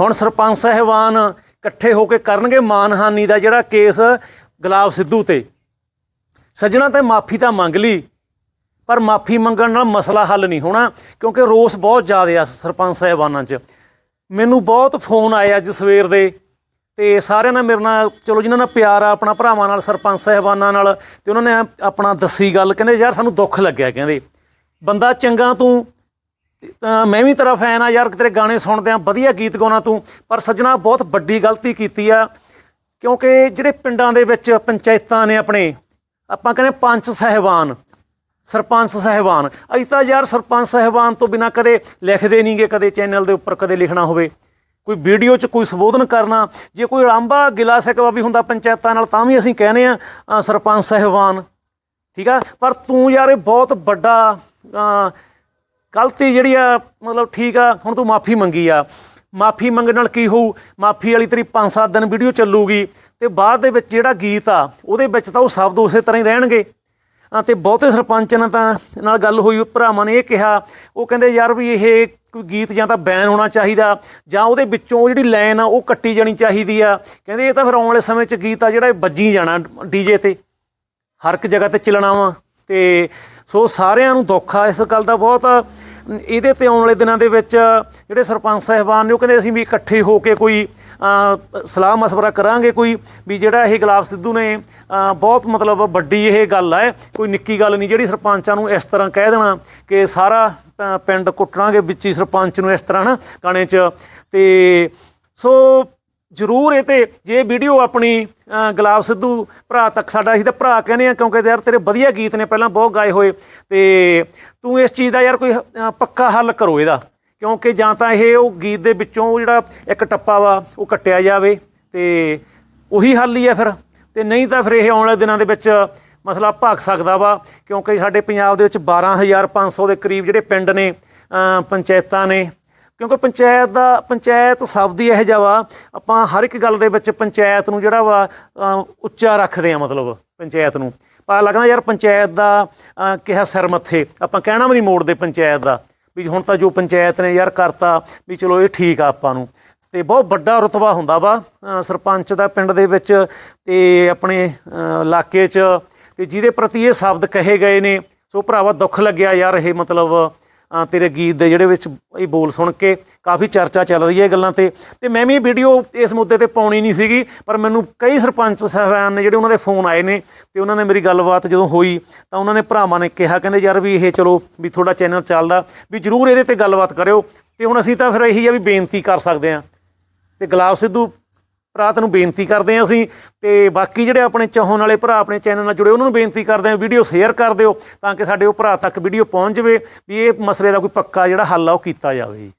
ਹੁਣ ਸਰਪੰਚ ਸਾਹਿਬਾਨ ਇਕੱਠੇ ਹੋ ਕੇ ਕਰਨਗੇ ਮਾਨਹਾਨੀ ਦਾ ਜਿਹੜਾ ਕੇਸ ਗੁਲਾਬ ਸਿੱਧੂ ਤੇ। ਸੱਜਣਾ ਤੇ ਮਾਫੀ ਤਾਂ ਮੰਗ ਲਈ, ਪਰ ਮਾਫੀ ਮੰਗਣ ਨਾਲ ਮਸਲਾ ਹੱਲ ਨਹੀਂ ਹੋਣਾ, ਕਿਉਂਕਿ ਰੋਸ ਬਹੁਤ ਜ਼ਿਆਦਾ ਆ ਸਰਪੰਚ ਸਾਹਿਬਾਨਾਂ 'ਚ। ਮੈਨੂੰ ਬਹੁਤ ਫੋਨ ਆਏ ਅੱਜ ਸਵੇਰ ਦੇ, ਤੇ ਸਾਰਿਆਂ ਨਾਲ ਮੇਰੇ ਨਾਲ, ਚਲੋ ਜਿਨ੍ਹਾਂ ਨਾਲ ਪਿਆਰ ਆ, ਆਪਣਾ ਭਰਾਵਾਂ ਨਾਲ, ਸਰਪੰਚ ਸਾਹਿਬਾਨਾਂ ਨਾਲ, ਤੇ ਉਹਨਾਂ ਨੇ ਆਪਣਾ ਦੱਸੀ ਗੱਲ, ਕਹਿੰਦੇ ਯਾਰ ਸਾਨੂੰ ਦੁੱਖ ਲੱਗਿਆ, ਕਹਿੰਦੇ। ਬੰਦਾ ਚੰਗਾ ਤੂੰ ਮੈਂ ਵੀ ਤੇਰਾ ਫੈਨ ਆ ਯਾਰ, ਤੇਰੇ ਗਾਣੇ ਸੁਣਦੇ ਆ, ਵਧੀਆ ਗੀਤ ਗਾਉਣਾ ਤੂੰ, ਪਰ ਸੱਜਣਾ ਬਹੁਤ ਵੱਡੀ ਗਲਤੀ ਕੀਤੀ ਆ, ਕਿਉਂਕਿ ਜਿਹੜੇ ਪਿੰਡਾਂ ਦੇ ਵਿੱਚ ਪੰਚਾਇਤਾਂ ਨੇ ਆਪਣੇ, ਆਪਾਂ ਕਹਿੰਦੇ ਪੰਚ ਸਹਿਬਾਨ, ਸਰਪੰਚ ਸਹਿਬਾਨ ਅਸੀਂ ਤਾਂ ਯਾਰ ਸਰਪੰਚ ਸਹਿਬਾਨ ਤੋਂ ਬਿਨਾ ਕਦੇ ਲਿਖਦੇ ਨਹੀਂਗੇ ਕਦੇ ਚੈਨਲ ਦੇ ਉੱਪਰ ਕਦੇ ਲਿਖਣਾ ਹੋਵੇ, ਕੋਈ ਵੀਡੀਓ 'ਚ ਕੋਈ ਸੰਬੋਧਨ ਕਰਨਾ, ਜੇ ਕੋਈ ਰਾਂਬਾ ਗਿਲਾ ਸਕਵਾ ਵੀ ਹੁੰਦਾ ਪੰਚਾਇਤਾਂ ਨਾਲ, ਤਾਂ ਵੀ ਅਸੀਂ ਕਹਿੰਦੇ ਆ ਸਰਪੰਚ ਸਹਿਬਾਨ, ਠੀਕ ਆ? ਪਰ ਤੂੰ ਯਾਰ ਇਹ ਬਹੁਤ ਵੱਡਾ ਗਲਤੀ ਜਿਹੜੀ ਆ, ਮਤਲਬ ਠੀਕ ਆ, ਹੁਣ ਤੂੰ ਮਾਫੀ ਮੰਗੀ ਆ। ਮਾਫੀ ਮੰਗਣ ਨਾਲ ਕੀ ਹੋਊ? ਮਾਫੀ ਵਾਲੀ ਤੇਰੀ 5-7 ਦਿਨ ਵੀਡੀਓ ਚੱਲੂਗੀ ਤੇ ਬਾਅਦ ਦੇ ਵਿੱਚ ਜਿਹੜਾ ਗੀਤ ਆ, ਉਹਦੇ ਵਿੱਚ ਤਾਂ ਉਹ ਸ਼ਬਦ ਉਸੇ ਤਰ੍ਹਾਂ ਹੀ ਰਹਿਣਗੇ। ਆ ਤੇ ਬਹੁਤੇ ਸਰਪੰਚ ਨਾਲ ਤਾਂ ਨਾਲ ਗੱਲ ਹੋਈ ਭਰਾਵਾਂ ਨੇ ਇਹ ਕਿਹਾ, ਉਹ ਕਹਿੰਦੇ ਯਾਰ ਵੀ ਇਹ ਕੋਈ ਗੀਤ ਜਾਂ ਤਾਂ ਬੈਨ ਹੋਣਾ ਚਾਹੀਦਾ, ਜਾਂ ਉਹਦੇ ਵਿੱਚੋਂ ਜਿਹੜੀ ਲਾਈਨ ਆ, ਉਹ ਕੱਟੀ ਜਾਣੀ ਚਾਹੀਦੀ ਆ। ਕਹਿੰਦੇ ਇਹ ਤਾਂ ਫਿਰ ਆਉਣ ਵਾਲੇ ਸਮੇਂ 'ਚ ਗੀਤ ਆ ਜਿਹੜਾ ਇਹ ਵੱਜੀ ਜਾਣਾ ਡੀਜੇ ਤੇ। ਹਰ ਇੱਕ ਜਗ੍ਹਾ ਤੇ ਚੱਲਣਾ ਵਾ ਤੇ ਸੋ ਸਾਰਿਆਂ ਨੂੰ ਦੁੱਖ ਆ ਇਸ ਗੱਲ ਦਾ ਬਹੁਤ। ਇਹਦੇ ਤੇ ਆਉਣ ਵਾਲੇ ਦਿਨਾਂ ਦੇ ਵਿੱਚ ਜਿਹੜੇ ਸਰਪੰਚ ਸਾਹਿਬਾਨ ਨੇ ਉਹ ਕਹਿੰਦੇ ਅਸੀਂ ਵੀ ਇਕੱਠੇ ਹੋ ਕੇ ਕੋਈ ਸਲਾਹ ਮਸ਼ਵਰਾ ਕਰਾਂਗੇ ਕੋਈ ਵੀ ਜਿਹੜਾ ਇਹ ਗੁਲਾਬ ਸਿੱਧੂ ਨੇ ਬਹੁਤ ਮਤਲਬ ਵੱਡੀ ਇਹ ਗੱਲ ਹੈ ਕੋਈ ਨਿੱਕੀ ਗੱਲ ਨਹੀਂ ਜਿਹੜੀ ਸਰਪੰਚਾਂ ਨੂੰ ਇਸ ਤਰ੍ਹਾਂ ਕਹਿ ਦੇਣਾ ਕਿ ਸਾਰਾ ਅ, ਪਿੰਡ ਕੁੱਟਣਾਗੇ ਵਿੱਚ ਹੀ ਸਰਪੰਚ ਨੂੰ ਇਸ ਤਰ੍ਹਾਂ ਨਾ ਗਾਣੇ 'ਚ। ਤੇ ਸੋ ਜ਼ਰੂਰ ਇਹ ਤੇ ਜੇ ਵੀਡੀਓ ਆਪਣੀ ਅ, ਗੁਲਾਬ ਸਿੱਧੂ ਭਰਾ ਤੱਕ ਸਾਡਾ ਅਸੀਂ ਤਾਂ ਭਰਾ ਕਹਿੰਦੇ ਆ ਕਿਉਂਕਿ ਯਾਰ ਤੇਰੇ ਵਧੀਆ ਗੀਤ ਨੇ ਪਹਿਲਾਂ ਬਹੁਤ ਗਾਏ ਹੋਏ ਤੇ ਤੂੰ ਇਸ ਚੀਜ਼ ਦਾ ਯਾਰ ਕੋਈ ਪੱਕਾ ਹੱਲ ਕਰੋ ਇਹਦਾ ਕਿਉਂਕਿ ਜਾਂ ਤਾਂ ਇਹ ਉਹ ਗੀਤ ਦੇ ਵਿੱਚੋਂ ਜਿਹੜਾ ਇੱਕ ਟੱਪਾ ਵਾ ਉਹ ਕੱਟਿਆ ਜਾਵੇ ਤੇ ਉਹੀ ਹੱਲ ਹੀ ਆ ਫਿਰ ਤੇ ਨਹੀਂ ਤਾਂ ਫਿਰ ਇਹ ਆਉਣ ਵਾਲੇ ਦਿਨਾਂ ਦੇ ਵਿੱਚ ਮਸਲਾ ਭਗ ਸਕਦਾ ਵਾ ਕਿਉਂਕਿ ਸਾਡੇ ਪੰਜਾਬ ਦੇ ਵਿੱਚ 12500 ਦੇ ਕਰੀਬ ਜਿਹੜੇ ਪਿੰਡ ਨੇ ਪੰਚਾਇਤਾਂ ਨੇ ਕਿਉਂਕਿ ਪੰਚਾਇਤ ਦਾ, ਪੰਚਾਇਤ ਸ਼ਬਦ ਹੀ ਇਹ ਜਿਹਾ ਵਾ, ਆਪਾਂ ਹਰ ਇੱਕ ਗੱਲ ਦੇ ਵਿੱਚ ਪੰਚਾਇਤ ਨੂੰ ਜਿਹੜਾ ਵਾ ਉੱਚਾ ਰੱਖਦੇ ਆ ਮਤਲਬ ਪੰਚਾਇਤ ਨੂੰ। ਪਤਾ ਲੱਗਦਾ ਯਾਰ ਪੰਚਾਇਤ ਦਾ ਕਿਹਾ ਸਿਰ ਮੱਥੇ, ਆਪਾਂ ਕਹਿਣਾ ਵੀ ਨਹੀਂ ਮੋੜਦੇ ਪੰਚਾਇਤ ਦਾ, ਵੀ ਹੁਣ ਤਾਂ ਜੋ ਪੰਚਾਇਤ ਨੇ ਯਾਰ ਕਰਤਾ, ਵੀ ਚਲੋ ਇਹ ਠੀਕ ਆ ਆਪਾਂ ਨੂੰ। ਤੇ ਬਹੁਤ ਵੱਡਾ ਰਤਬਾ ਹੁੰਦਾ ਵਾ ਸਰਪੰਚ ਦਾ ਪਿੰਡ ਦੇ ਵਿੱਚ ਤੇ ਆਪਣੇ ਇਲਾਕੇ 'ਚ, ਤੇ ਜਿਹਦੇ ਪ੍ਰਤੀ ਇਹ ਸ਼ਬਦ ਕਹੇ ਗਏ ਨੇ, ਸੋ ਭਰਾਵਾ ਦੁੱਖ ਲੱਗਿਆ ਯਾਰ ਇਹ ਮਤਲਬ ਤੇਰੇ ਗੀਤ ਦੇ ਜਿਹੜੇ ਵਿੱਚ ਇਹ ਬੋਲ ਸੁਣ ਕੇ ਕਾਫੀ ਚਰਚਾ ਚੱਲ ਰਹੀ ਹੈ ਇਹ ਗੱਲਾਂ ਤੇ। ਤੇ ਮੈਂ ਵੀ ਵੀਡੀਓ ਇਸ ਮੁੱਦੇ ਤੇ ਪਾਉਣੀ ਨਹੀਂ ਸੀਗੀ, ਪਰ ਮੈਨੂੰ ਕਈ ਸਰਪੰਚ ਸਾਹਿਬਾਨ ਨੇ ਜਿਹੜੇ ਉਹਨਾਂ ਦੇ ਫੋਨ ਆਏ ਨੇ ਤੇ ਉਹਨਾਂ ਨੇ ਮੇਰੀ ਗੱਲਬਾਤ ਜਦੋਂ ਹੋਈ ਤਾਂ ਉਹਨਾਂ ਨੇ ਭਰਾਵਾਂ ਨੇ ਕਿਹਾ, ਕਹਿੰਦੇ ਯਾਰ ਵੀ ਇਹ ਚਲੋ ਵੀ ਤੁਹਾਡਾ ਚੈਨਲ ਚੱਲਦਾ, ਵੀ ਜਰੂਰ ਇਹਦੇ ਤੇ ਗੱਲਬਾਤ ਕਰਿਓ। ਤੇ ਹੁਣ ਅਸੀਂ ਤਾਂ ਫਿਰ ਇਹੀ ਆ ਵੀ ਬੇਨਤੀ ਕਰ ਸਕਦੇ ਆ ਤੇ ਗੁਲਾਬ ਸਿੱਧੂ ਭਰਾ ਨੂੰ ਬੇਨਤੀ ਕਰਦੇ ਹਾਂ ਅਸੀਂ ਤੇ ਬਾਕੀ ਜਿਹੜੇ ਆਪਣੇ ਚਾਹਣ ਵਾਲੇ ਭਰਾ ਆਪਣੇ ਚੈਨਲ ਨਾਲ ਜੁੜੇ, ਉਹਨਾਂ ਨੂੰ ਬੇਨਤੀ ਕਰਦੇ ਹਾਂ ਵੀਡੀਓ ਸ਼ੇਅਰ ਕਰ ਦਿਓ ਤਾਂ ਕਿ ਸਾਡੇ ਉਹ ਭਰਾ ਤੱਕ ਵੀਡੀਓ ਪਹੁੰਚ ਜਾਵੇ ਵੀ ਇਹ ਮਸਲੇ ਦਾ ਕੋਈ ਪੱਕਾ ਜਿਹੜਾ ਹੱਲ ਆ ਉਹ ਕੀਤਾ ਜਾਵੇ ਜੀ।